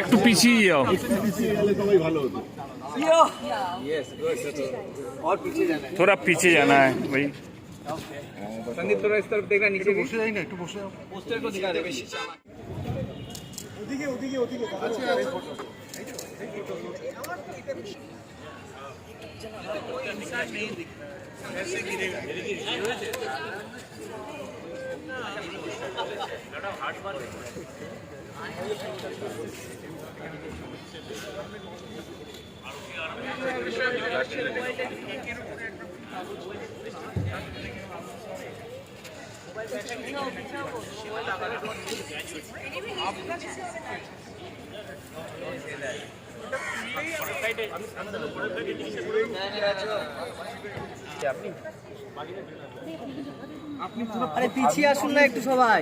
একটু পিছিয়ে যাও थोड़ा पीछे जाना है भाई संदीप थोड़ा इस तरफ देखना नीचे बसे जाए ना একটু বসে পোস্টার को दिखा दे बेশি আরে পিছিয়ে আসুন না একটু সবাই।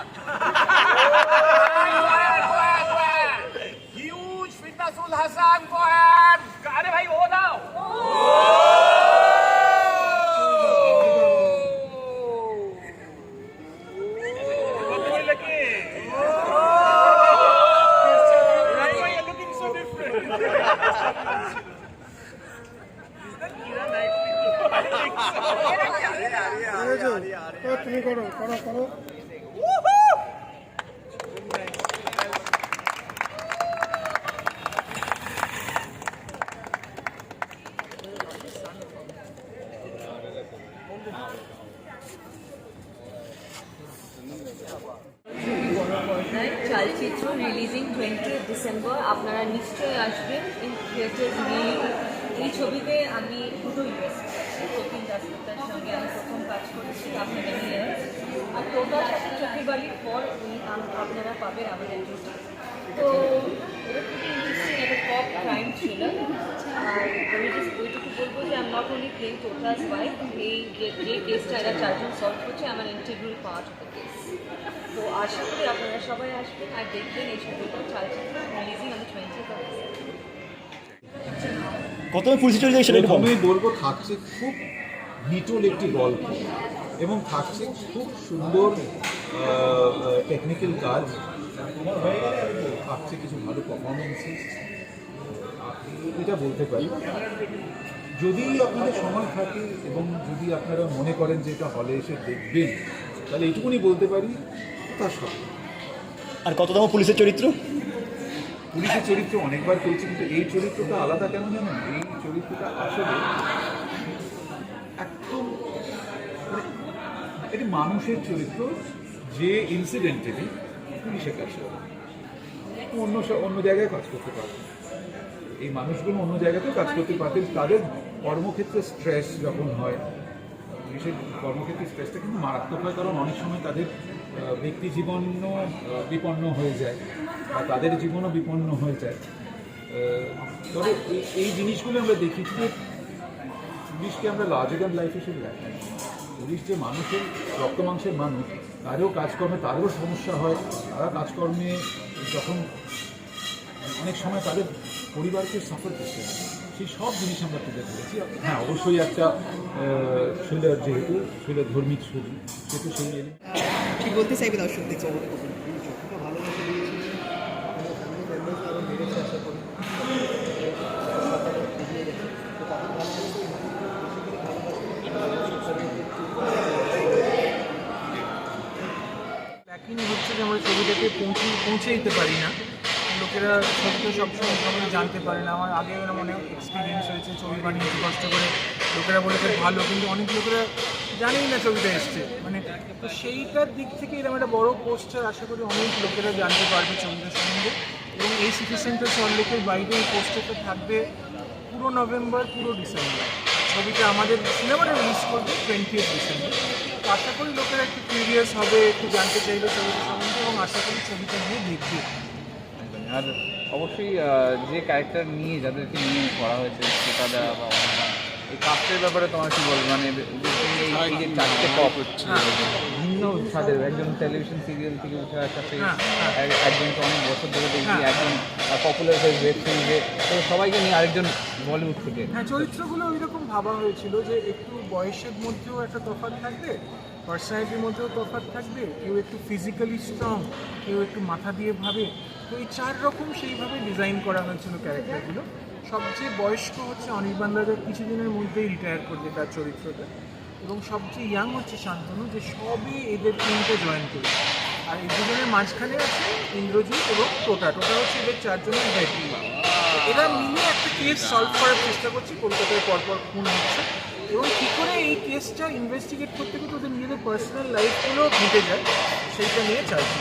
ওটা জোরে জোরে ফেলো হিউজ ফিটনেসুল হাসান কোহেন আরে ভাই ও পর্দায় চলচ্চিত্র রিলিজিং টোয়েন্টি ডিসেম্বর আপনারা নিশ্চয়ই আসবেন ইন থিয়েটার এই ছবিতে আমি দুটো ইউএস কপিল দাসগুপ্তার সঙ্গে আমি প্রথম কাজ করেছি, আপনাদের নিয়ে। আর টোটাল বাড়ির পর উনি আপনারা পাবেন আমাদের জুটি। তো এটা একটা পপ ক্রাইম থ্রিলার আর আমি জাস্ট ওইটুকু বলব যে আমি নট অনলি যে কেসটা এরা চারজন সলভ করছে, আমার ইন্টিগ্রাল পার্ট অফ তো আশা করি আপনারা সবাই আসবেন আর দেখবেন এই ছবিটা চলচ্চিত্র রিলিজিং আমি টোয়েন্টি কত সেটা বলব থাকছে খুব নিটল একটি গল্প এবং থাকছে খুব সুন্দর টেকনিক্যাল কাজ। থাকছে কিছু ভালো পারফরমেন্সেস এটা বলতে পারি। যদি আপনাদের সময় থাকে এবং যদি আপনারা মনে করেন যে এটা হলে এসে দেখবেন তাহলে এইটুকুনি বলতে পারি আর কত দাম পুলিশের চরিত্র? পুলিশের চরিত্র অনেকবার করেছি কিন্তু এই চরিত্রটা আলাদা কেন জানেন? এই চরিত্রটা আসলে একদম মানে একটি মানুষের চরিত্র যে ইনসিডেন্টালি পুলিশের কাছে অন্য অন্য জায়গায় কাজ করতে পারতেন এই মানুষগুলো অন্য জায়গাতেও কাজ করতে পারতেন তাদের কর্মক্ষেত্রে স্ট্রেস যখন হয় পুলিশের কর্মক্ষেত্রে স্ট্রেসটা কিন্তু মারাত্মক হয় কারণ অনেক সময় তাদের ব্যক্তি জীবনও বিপন্ন হয়ে যায় বা তাদের জীবনও বিপন্ন হয়ে যায়। তবে এই- জিনিসগুলো আমরা দেখি যে পুলিশকে আমরা লার্জার দ্যান লাইফ হিসেবে দেখি পুলিশ যে মানুষের রক্ত মাংসের মানুষ, তারও কাজকর্মে তারও সমস্যা হয়। তারা কাজকর্মে যখন অনেক সময় তাদের পরিবারকে সাফার করতে হয়, সেই সব জিনিস আমরা তুলে ধরেছি হ্যাঁ অবশ্যই একটা থ্রিলার যেহেতু থ্রিলার ধর্মী ছবি, সেহেতু সেই বলতে চাইবে দর্শকদের জন্য। হচ্ছে আমরা পৌঁছে পৌঁছে দিতে পারি না। লোকেরা ছবিটা সবসময় সবাই জানতে পারে না। আমার আগে এরকম অনেক এক্সপিরিয়েন্স হয়েছে, ছবি বানিয়েছি, কষ্ট করে। লোকেরা বলেছে ভালো, কিন্তু অনেক লোকেরা জানেই না ছবিটা এসছে। মানে তো সেইটার দিক থেকে এরকম একটা বড় পোস্টার আশা করি অনেক লোকেরা জানতে পারবে ছবিটা সম্বন্ধে। এবং এই সিটি সেন্টার সল্লেকের বাইরে এই পোস্টারটা থাকবে পুরো নভেম্বর পুরো ডিসেম্বর ছবিটা আমাদের সিনেমাটা রিলিজ করবে টোয়েন্টি ডিসেম্বর তো আশা করি লোকেরা একটু কিউরিয়াস হবে, একটু জানতে চাইবে ছবিটা সম্বন্ধে এবং আশা করি ছবিটা নিয়ে দেখবে। আর অবশ্যই যে ক্যারেক্টার নিয়ে যাদেরকে নিয়ে করা হয়েছে শ্রোতাদা বা এই ব্যাপারে তোমার কি বলব? মানে এই- এই যে চারটে পপ ভিন্ন স্বাদের একজন টেলিভিশন সিরিয়াল থেকে উঠে আসা হ্যাঁ, হ্যাঁ। একজনকে অনেক বছর ধরে দেখি হ্যাঁ। একজন পপুলার হয়ে ওয়েব সিরিজে তো সবাইকে নিয়ে আরেকজন বলিউড থেকে। হ্যাঁ চরিত্রগুলো ওইরকম ভাবা হয়েছিল যে একটু বয়সের মধ্যেও একটা তফাৎ থাকবে পার্সোনালিটির মধ্যেও তফাৎ থাকবে কেউ একটু ফিজিক্যালি স্ট্রং কেউ একটু মাথা দিয়ে ভাবে। তো এই চার রকম সেইভাবে ডিজাইন করা হয়েছিল ক্যারেক্টারগুলো সবচেয়ে বয়স্ক হচ্ছে অনির্বাণ দাদা কিছুদিনের মধ্যেই রিটায়ার করবে তার চরিত্রটা। এবং সবচেয়ে ইয়াং হচ্ছে শান্তনু, যে সবই এদের টিমকে জয়েন করবে আর এই দুজনের মাঝখানে আছে ইন্দ্রজিৎ এবং টোটা টোটা হচ্ছে এদের চারজনের ব্যাটিং এরা মিলে একটা কেস সলভ করার চেষ্টা করছে, কলকাতায় পরপর খুন হচ্ছে। এবং কী করে এই কেসটা ইনভেস্টিগেট করতে করতে ওদের নিজেদের পার্সোনাল লাইফগুলো ঘটে যায়, সেইটা নিয়ে চাইছি